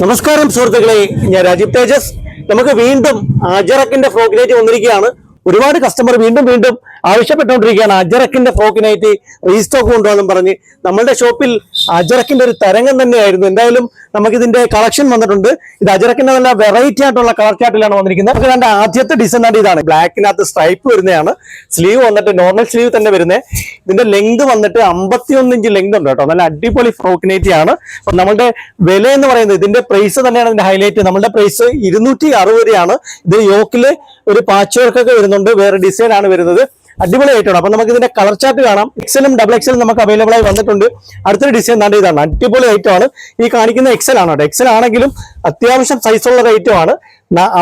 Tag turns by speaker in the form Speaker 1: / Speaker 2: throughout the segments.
Speaker 1: നമസ്കാരം സുഹൃത്തുക്കളെ. ഞാൻ രാജീവ് തേജസ്. നമുക്ക് വീണ്ടും അജറക്കിന്റെ ഫ്രോക്കിനായിട്ട് വന്നിരിക്കുകയാണ്. ഒരുപാട് കസ്റ്റമർ വീണ്ടും വീണ്ടും ആവശ്യപ്പെട്ടുകൊണ്ടിരിക്കുകയാണ്. അജറക്കിന്റെ ഫ്രോക്കിനായിട്ട് റീസ്റ്റോക്ക് കൊണ്ടുവന്നും പറഞ്ഞ് നമ്മളുടെ ഷോപ്പിൽ അജറക്കിന്റെ ഒരു തരംഗം തന്നെയായിരുന്നു. എന്തായാലും നമുക്കിതിന്റെ കളക്ഷൻ വന്നിട്ടുണ്ട്. ഇത് അജറക്കിന്റെ നല്ല വെറൈറ്റി ആയിട്ടുള്ള കളർ ചാർട്ടിലാണ് വന്നിരിക്കുന്നത്. നമുക്ക് കണ്ട ആദ്യത്തെ ഡിസൈൻ ആയിട്ട് ഇതാണ്. ബ്ലാക്കിനകത്ത് സ്ട്രൈപ്പ് വരുന്നതാണ്. സ്ലീവ് വന്നിട്ട് നോർമൽ സ്ലീവ് തന്നെ വരുന്നത് ഇതിന്റെ ലെങ്ത് വന്നിട്ട് അമ്പത്തിയൊന്ന് ഇഞ്ച് ലെങ്ത് ഉണ്ട് കേട്ടോ. നല്ല അടിപൊളി ഫ്രോക്കിനേറ്റി ആണ്. അപ്പൊ നമ്മുടെ വില എന്ന് പറയുന്നത് ഇതിന്റെ പ്രൈസ് തന്നെയാണ് ഇതിന്റെ ഹൈലൈറ്റ് നമ്മുടെ പ്രൈസ് ഇരുന്നൂറ്റി അറുപത് രൂപയാണ്. ഇത് യോക്കിൽ ഒരു പാച്ച് വർക്ക് ഒക്കെ വരുന്നുണ്ട്. വേറെ ഡിസൈൻ ആണ് വരുന്നത്. അടിപൊളി ആയിട്ടാണ് അപ്പൊ നമുക്ക് ഇതിന്റെ കളർ ചാർട്ട് കാണാം എക്സലും ഡബിൾ എക്സലും നമുക്ക് അവൈലബിൾ ആയി വന്നിട്ടുണ്ട്. അടുത്തൊരു ഡിസൈൻ താണ്ട് ഇതാണ്. അടിപൊളി ഐറ്റം ആണ്. ഈ കാണിക്കുന്ന എക്സൽ ആണ് കേട്ടോ. എക്സൽ ആണെങ്കിലും അത്യാവശ്യം സൈസുള്ള ഒരു ഐറ്റം ആണ്.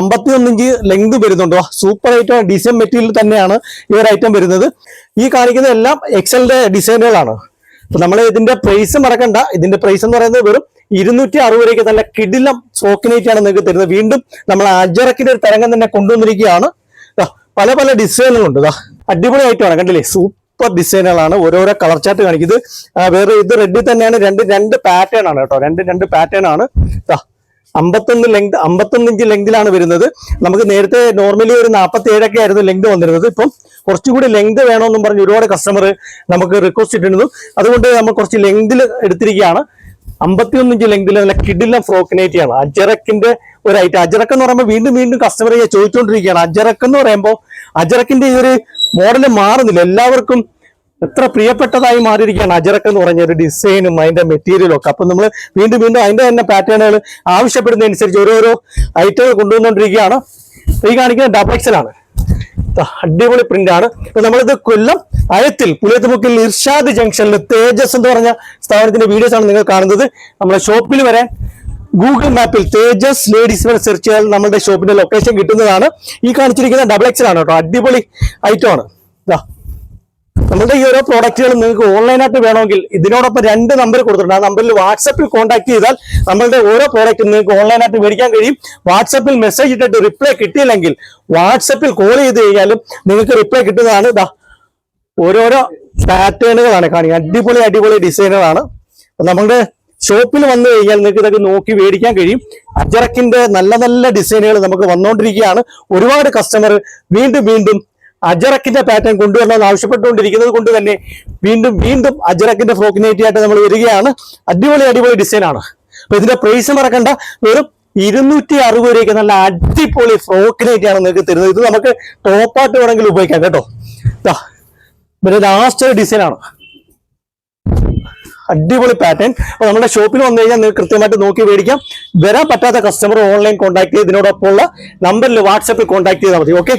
Speaker 1: അമ്പത്തി ഒന്നിഞ്ച് ലെങ്ത് വരുന്നുണ്ട്. സൂപ്പർ ഐറ്റം ഡിസൈൻ മെറ്റീരിയൽ തന്നെയാണ് ഈ ഒരു ഐറ്റം വരുന്നത്. ഈ കാണിക്കുന്ന എല്ലാം എക്സലിന്റെ ഡിസൈനുകളാണ് അപ്പൊ നമ്മൾ ഇതിന്റെ പ്രൈസ് മറക്കണ്ട. ഇതിന്റെ പ്രൈസ് എന്ന് പറയുന്നത് വെറും ഇരുന്നൂറ്റി അറുപത് രൂപയ്ക്ക് നല്ല കിടിലം സോക്കിനേറ്റ് ആണ് നിങ്ങൾക്ക് തരുന്നത്. വീണ്ടും നമ്മൾ അജറക്കിന്റെ ഒരു തരംഗം തന്നെ കൊണ്ടുവന്നിരിക്കുകയാണ്. പല പല ഡിസൈനുകളുണ്ട്. ദാ അടിപൊളി ആയിട്ടാണ് കണ്ടില്ലേ? സൂപ്പർ ഡിസൈനുകളാണ്. ഓരോരോ കളർ ചാർട്ട് കാണിക്കുന്നത് വേറെ ഇത് റെഡിൽ തന്നെയാണ്. രണ്ട് രണ്ട് പാറ്റേൺ ആണ് കേട്ടോ. രണ്ട് രണ്ട് പാറ്റേൺ ആണ്. അമ്പത്തൊന്ന് ലെങ്ത് അമ്പത്തൊന്ന് ഇഞ്ച് ലെങ്തിലാണ് വരുന്നത്. നമുക്ക് നേരത്തെ നോർമലി ഒരു നാൽപ്പത്തി ഏഴൊക്കെ ആയിരുന്നു ലെങ്ത് വന്നിരുന്നത്. ഇപ്പം കുറച്ചുകൂടി ലെങ്ത് വേണമെന്നും പറഞ്ഞ് ഒരുപാട് കസ്റ്റമർ നമുക്ക് റിക്വസ്റ്റ് ഇട്ടിരുന്നു. അതുകൊണ്ട് നമ്മൾ കുറച്ച് ലെങ്തിൽ എടുത്തിരിക്കുകയാണ്. അമ്പത്തിയൊന്ന് ഇഞ്ച് ലെങ്തിൽ നല്ല കിഡിലം ഫ്രോക്കിനേറ്റിയാണ് അജറക്കിന്റെ ഒരു ഐറ്റം അജറക്ക് എന്ന് പറയുമ്പോൾ വീണ്ടും വീണ്ടും കസ്റ്റമർ ചോദിച്ചുകൊണ്ടിരിക്കുകയാണ് അജറക്ക് എന്ന് പറയുമ്പോൾ അജറക്കിന്റെ ഈ ഒരു മോഡൽ മാറുന്നില്ല. എല്ലാവർക്കും എത്ര പ്രിയപ്പെട്ടതായി മാറിയിരിക്കുകയാണ് അജറക്ക് എന്ന് പറഞ്ഞ ഒരു ഡിസൈനും അതിന്റെ മെറ്റീരിയലും ഒക്കെ. അപ്പൊ നമ്മൾ വീണ്ടും വീണ്ടും അതിന്റെ തന്നെ പാറ്റേണുകൾ ആവശ്യപ്പെടുന്നതനുസരിച്ച് ഓരോരോ ഐറ്റങ്ങൾ കൊണ്ടുവന്നുകൊണ്ടിരിക്കുകയാണ്. ഈ കാണിക്കുന്ന ഡബിൾ എക്സൽ ആണ് അടിപൊളി പ്രിന്റ് ആണ്. ഇപ്പൊ നമ്മളിത് കൊല്ലം അയത്തിൽ പുളിയത്തുമുക്കിൽ ഇർഷാദ് ജംഗ്ഷനിൽ തേജസ് എന്ന് പറഞ്ഞ സ്ഥാപനത്തിന്റെ വീഡിയോസ് ആണ് നിങ്ങൾ കാണുന്നത്. നമ്മുടെ ഷോപ്പിൽ വരാൻ ഗൂഗിൾ മാപ്പിൽ തേജസ് ലേഡീസ് വരെ സെർച്ച് ചെയ്താൽ നമ്മുടെ ഷോപ്പിന്റെ ലൊക്കേഷൻ കിട്ടുന്നതാണ്. ഈ കാണിച്ചിരിക്കുന്ന ഡബിൾ എക്സൽ ആണ് കേട്ടോ. അടിപൊളി ഐറ്റം ആണ്. ഇതാ നമ്മുടെ ഈ ഓരോ പ്രോഡക്റ്റുകൾ നിങ്ങൾക്ക് ഓൺലൈനായിട്ട് വേണമെങ്കിൽ ഇതിനോടൊപ്പം രണ്ട് നമ്പർ കൊടുത്തിട്ടുണ്ട്. ആ നമ്പറിൽ വാട്സപ്പിൽ കോൺടാക്ട് ചെയ്താൽ നമ്മളുടെ ഓരോ പ്രോഡക്റ്റും നിങ്ങൾക്ക് ഓൺലൈനായിട്ട് മേടിക്കാൻ കഴിയും. വാട്സപ്പിൽ മെസ്സേജ് ഇട്ടിട്ട് റിപ്ലൈ കിട്ടിയില്ലെങ്കിൽ വാട്സപ്പിൽ കോൾ ചെയ്ത് കഴിഞ്ഞാലും നിങ്ങൾക്ക് റിപ്ലൈ കിട്ടുന്നതാണ്. ഇതാ ഓരോരോ പാറ്റേണുകളാണ് കാണിക്കുക അടിപൊളി അടിപൊളി ഡിസൈനുകളാണ് നമ്മളുടെ ഷോപ്പിൽ വന്നു കഴിഞ്ഞാൽ നിങ്ങൾക്ക് ഇതൊക്കെ നോക്കി മേടിക്കാൻ കഴിയും. അജറക്കിന്റെ നല്ല നല്ല ഡിസൈനുകൾ നമുക്ക് വന്നുകൊണ്ടിരിക്കുകയാണ് ഒരുപാട് കസ്റ്റമർ വീണ്ടും വീണ്ടും അജറക്കിന്റെ പാറ്റേൺ കൊണ്ടുവരണമെന്ന് ആവശ്യപ്പെട്ടുകൊണ്ടിരിക്കുന്നത് കൊണ്ട് തന്നെ വീണ്ടും വീണ്ടും അജറക്കിന്റെ ഫ്രോക്കിനേറ്റി ആയിട്ട് നമ്മൾ വരികയാണ്. അടിപൊളി അടിപൊളി ഡിസൈനാണ് അപ്പൊ ഇതിന്റെ പ്രൈസ് മറക്കണ്ട. വെറും ഇരുന്നൂറ്റി അറുപത് രൂപയ്ക്ക് നല്ല അടിപൊളി ഫ്രോക്കിനേറ്റി ആണ് നിങ്ങൾക്ക് തരുന്നത്. ഇത് നമുക്ക് ടോപ്പായിട്ട് വേണമെങ്കിൽ ഉപയോഗിക്കാം കേട്ടോ. ഇതാ പിന്നെ ലാസ്റ്റ് ഡിസൈൻ ആണ്. അടിപൊളി പാറ്റേൺ അപ്പൊ നമ്മുടെ ഷോപ്പിൽ വന്നു കഴിഞ്ഞാൽ നിങ്ങൾ കൃത്യമായിട്ട് നോക്കി മേടിക്കാം. വരാൻ പറ്റാത്ത കസ്റ്റമർ ഓൺലൈൻ കോൺടാക്ട് ചെയ്ത് ഇതിനോടൊപ്പമുള്ള നമ്പറിൽ വാട്സപ്പിൽ കോൺടാക്ട് ചെയ്താൽ മതി. ഓക്കെ